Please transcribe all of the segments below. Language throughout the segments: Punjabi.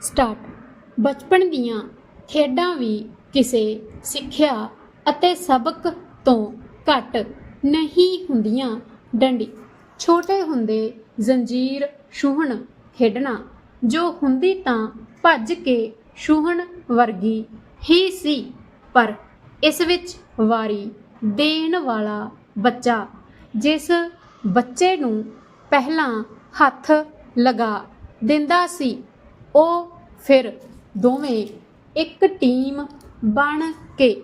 ਸਟਾਰਟ ਬਚਪਨ ਦੀਆਂ ਖੇਡਾਂ ਵੀ ਕਿਸੇ ਸਿੱਖਿਆ ਅਤੇ ਸਬਕ ਤੋਂ ਘੱਟ ਨਹੀਂ ਹੁੰਦੀਆਂ। ਡੰਡੀ। ਛੋਟੇ ਹੁੰਦੇ ਜ਼ੰਜੀਰ ਛੂਹਣ ਖੇਡਣਾ, ਜੋ ਹੁੰਦੀ ਤਾਂ ਭੱਜ ਕੇ ਛੂਹਣ ਵਰਗੀ ਹੀ ਸੀ, ਪਰ ਇਸ ਵਿੱਚ ਵਾਰੀ ਦੇਣ ਵਾਲਾ ਬੱਚਾ, ਜਿਸ ਬੱਚੇ ਨੂੰ ਪਹਿਲਾਂ ਹੱਥ ਲਗਾ ਦਿੰਦਾ ਸੀ। ਉਹ ਫਿਰ ਦੋਵੇਂ ਇੱਕ ਟੀਮ ਬਣ ਕੇ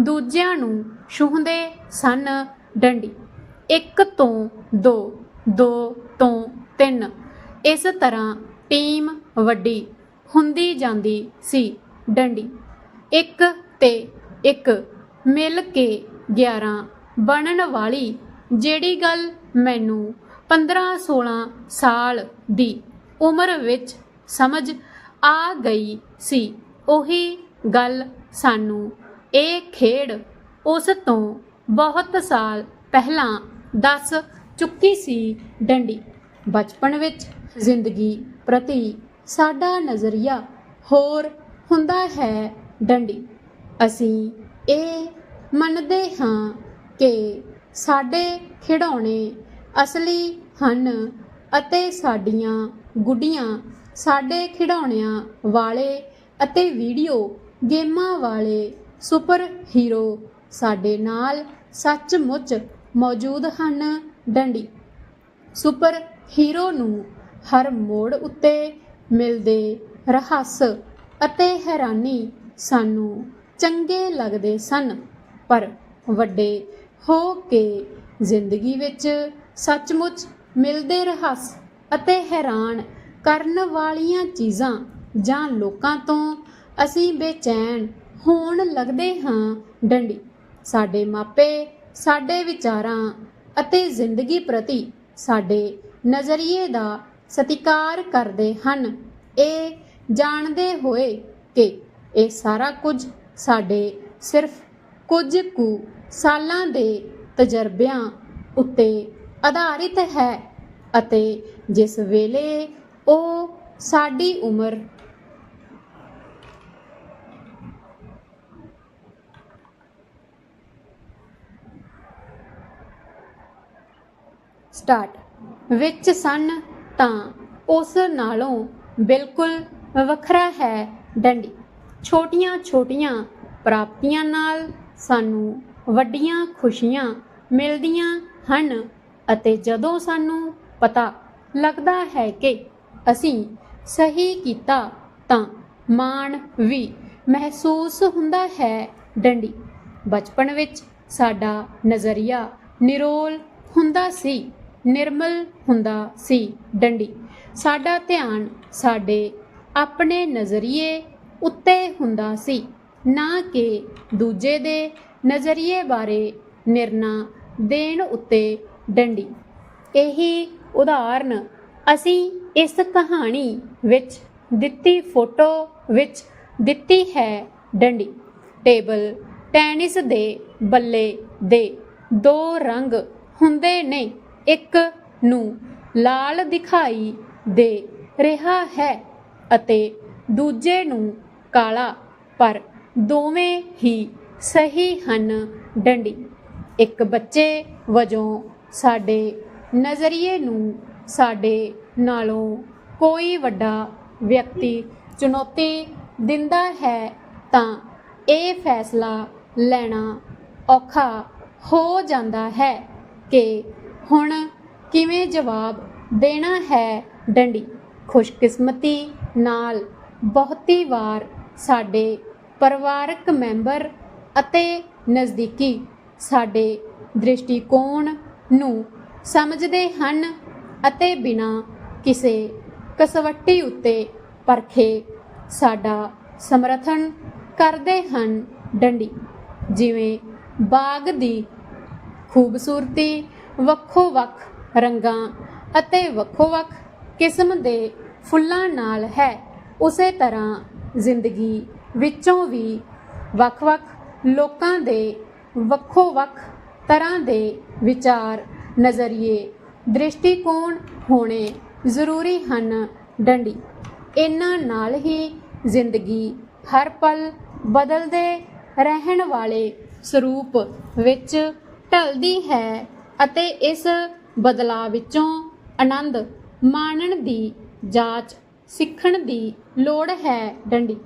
ਦੂਜਿਆਂ ਨੂੰ ਛੂਹਦੇ ਸਨ ਡੰਡੀ। ਇੱਕ ਤੋਂ ਦੋ ਦੋ ਤੋਂ ਤਿੰਨ। ਇਸ ਤਰ੍ਹਾਂ ਟੀਮ ਵੱਡੀ ਹੁੰਦੀ ਜਾਂਦੀ ਸੀ ਡੰਡੀ। ਇੱਕ ਤੇ ਇੱਕ ਮਿਲ ਕੇ 11 ਬਣਨ ਵਾਲੀ ਜਿਹੜੀ ਗੱਲ ਮੈਨੂੰ 15-16 ਸਾਲ ਦੀ ਉਮਰ ਵਿੱਚ ਸਮਝ ਆ ਗਈ ਸੀ। ਉਹੀ ਗੱਲ ਸਾਨੂੰ ਇਹ ਖੇਡ ਉਸ ਤੋਂ ਬਹੁਤ ਸਾਲ ਪਹਿਲਾਂ ਦੱਸ ਚੁੱਕੀ ਸੀ ਡੰਡੀ। ਬਚਪਨ ਵਿੱਚ ਜ਼ਿੰਦਗੀ ਪ੍ਰਤੀ ਸਾਡਾ ਨਜ਼ਰੀਆ ਹੋਰ ਹੁੰਦਾ ਹੈ ਡੰਡੀ। ਅਸੀਂ ਇਹ ਮੰਨਦੇ ਹਾਂ ਕਿ ਸਾਡੇ ਖਿਡੌਣੇ ਅਸਲੀ ਹਨ ਅਤੇ ਸਾਡੀਆਂ ਗੁੱਡੀਆਂ ਸਾਡੇ ਖਿਡੌਣਿਆਂ ਵਾਲੇ ਅਤੇ ਵੀਡੀਓ ਗੇਮਾਂ ਵਾਲੇ ਸੁਪਰ ਹੀਰੋ ਸਾਡੇ ਨਾਲ ਸੱਚਮੁੱਚ ਮੌਜੂਦ ਹਨ। ਡੰਡੀ। ਸੁਪਰ ਹੀਰੋ ਨੂੰ ਹਰ ਮੋੜ ਉੱਤੇ ਮਿਲਦੇ ਰਹੱਸ ਅਤੇ ਹੈਰਾਨੀ ਸਾਨੂੰ ਚੰਗੇ ਲੱਗਦੇ ਸਨ। ਪਰ ਵੱਡੇ ਹੋ ਕੇ ਜ਼ਿੰਦਗੀ ਵਿੱਚ ਸੱਚਮੁੱਚ ਮਿਲਦੇ ਰਹੱਸ ਅਤੇ ਹੈਰਾਨ ਕਰਨ ਵਾਲੀਆਂ ਚੀਜ਼ਾਂ ਜਾਂ ਲੋਕਾਂ ਤੋਂ ਅਸੀਂ ਬੇਚੈਨ ਹੋਣ ਲੱਗਦੇ ਹਾਂ ਡੰਡੀ। ਸਾਡੇ ਮਾਪੇ, ਸਾਡੇ ਵਿਚਾਰਾਂ ਅਤੇ ਜ਼ਿੰਦਗੀ ਪ੍ਰਤੀ ਸਾਡੇ ਨਜ਼ਰੀਏ ਦਾ ਸਤਿਕਾਰ ਕਰਦੇ ਹਨ। ਇਹ ਜਾਣਦੇ ਹੋਏ ਕਿ ਇਹ ਸਾਰਾ ਕੁਝ ਸਾਡੇ ਸਿਰਫ ਕੁਝ ਕੁ ਸਾਲਾਂ ਦੇ ਤਜਰਬਿਆਂ ਉੱਤੇ ਆਧਾਰਿਤ ਹੈ ਅਤੇ ਜਿਸ ਵੇਲੇ ਉਹ ਸਾਡੀ ਉਮਰ। ਸਟਾਰਟ। ਵਿੱਚ ਸਨ ਤਾਂ ਉਸ ਨਾਲੋਂ ਬਿਲਕੁਲ ਵੱਖਰਾ ਹੈ ਡੰਡੀ। ਛੋਟੀਆਂ ਛੋਟੀਆਂ ਪ੍ਰਾਪਤੀਆਂ ਨਾਲ ਸਾਨੂੰ ਵੱਡੀਆਂ ਖੁਸ਼ੀਆਂ ਮਿਲਦੀਆਂ ਹਨ ਅਤੇ ਜਦੋਂ ਸਾਨੂੰ ਪਤਾ ਲੱਗਦਾ ਹੈ ਕਿ ਅਸੀਂ ਸਹੀ ਕੀਤਾ ਤਾਂ ਮਾਣ ਵੀ ਮਹਿਸੂਸ ਹੁੰਦਾ ਹੈ। ਡੰਡੀ, ਬਚਪਨ ਵਿੱਚ ਸਾਡਾ ਨਜ਼ਰੀਆ ਨਿਰੋਲ ਹੁੰਦਾ ਸੀ, ਨਿਰਮਲ ਹੁੰਦਾ ਸੀ। ਡੰਡੀ, ਸਾਡਾ ਧਿਆਨ ਸਾਡੇ ਆਪਣੇ ਨਜ਼ਰੀਏ ਉੱਤੇ ਹੁੰਦਾ ਸੀ, ਨਾ ਕਿ ਦੂਜੇ ਦੇ ਨਜ਼ਰੀਏ ਬਾਰੇ ਨਿਰਣਾ ਦੇਣ ਉੱਤੇ। ਡੰਡੀ, ਇਹੀ ਉਦਾਹਰਨ ਅਸੀਂ ਇਸ ਕਹਾਣੀ ਵਿੱਚ ਦਿੱਤੀ ਫੋਟੋ ਵਿੱਚ ਦਿੱਤੀ ਹੈ ਡੰਡੀ। ਟੇਬਲ ਟੈਨਿਸ ਦੇ ਬੱਲੇ ਦੇ ਦੋ ਰੰਗ ਹੁੰਦੇ ਨੇ। ਇੱਕ ਨੂੰ ਲਾਲ ਦਿਖਾਈ ਦੇ ਰਿਹਾ ਹੈ ਅਤੇ ਦੂਜੇ ਨੂੰ ਕਾਲਾ, ਪਰ ਦੋਵੇਂ ਹੀ ਸਹੀ ਹਨ ਡੰਡੀ। ਇੱਕ ਬੱਚੇ ਵਜੋਂ ਸਾਡੇ ਨਜ਼ਰੀਏ ਨੂੰ ਸਾਡੇ ਨਾਲੋਂ ਕੋਈ ਵੱਡਾ ਵਿਅਕਤੀ ਚੁਣੌਤੀ ਦਿੰਦਾ ਹੈ ਤਾਂ ਇਹ ਫੈਸਲਾ ਲੈਣਾ ਔਖਾ ਹੋ ਜਾਂਦਾ ਹੈ ਕਿ ਹੁਣ ਕਿਵੇਂ ਜਵਾਬ ਦੇਣਾ ਹੈ ਡੰਡੀ? ਖੁਸ਼ਕਿਸਮਤੀ ਨਾਲ ਬਹੁਤੀ ਵਾਰ ਸਾਡੇ ਪਰਿਵਾਰਕ ਮੈਂਬਰ ਅਤੇ ਨਜ਼ਦੀਕੀ ਸਾਡੇ ਦ੍ਰਿਸ਼ਟੀਕੋਣ ਨੂੰ ਸਮਝਦੇ ਹਨ ਅਤੇ ਬਿਨਾਂ ਕਿਸੇ ਕਸਵੱਟੀ ਉੱਤੇ ਪਰਖੇ ਸਾਡਾ ਸਮਰਥਨ ਕਰਦੇ ਹਨ ਡੰਡੀ। ਜਿਵੇਂ ਬਾਗ ਦੀ ਖੂਬਸੂਰਤੀ ਵੱਖੋ ਵੱਖ ਰੰਗਾਂ ਅਤੇ ਵੱਖੋ ਵੱਖ ਕਿਸਮ ਦੇ ਫੁੱਲਾਂ ਨਾਲ ਹੈ, ਉਸੇ ਤਰ੍ਹਾਂ ਜ਼ਿੰਦਗੀ ਵਿੱਚੋਂ ਵੀ ਵੱਖ-ਵੱਖ ਲੋਕਾਂ ਦੇ ਵੱਖੋ ਵੱਖ ਤਰ੍ਹਾਂ ਦੇ ਵਿਚਾਰ, ਨਜ਼ਰੀਏ, ਦ੍ਰਿਸ਼ਟੀਕੋਣ ਹੋਣੇ ਜ਼ਰੂਰੀ ਹਨ। ਡੰਡੀ, ਇਹਨਾਂ ਨਾਲ ਹੀ ਜ਼ਿੰਦਗੀ ਹਰ ਪਲ ਬਦਲਦੇ ਰਹਿਣ ਵਾਲੇ ਸਰੂਪ ਵਿੱਚ ਢਲਦੀ ਹੈ ਅਤੇ ਇਸ ਬਦਲਾਅ ਵਿੱਚੋਂ ਆਨੰਦ ਮਾਣਨ ਦੀ, ਜਾਂਚ ਸਿੱਖਣ ਦੀ ਲੋੜ ਹੈ। ਡੰਡੀ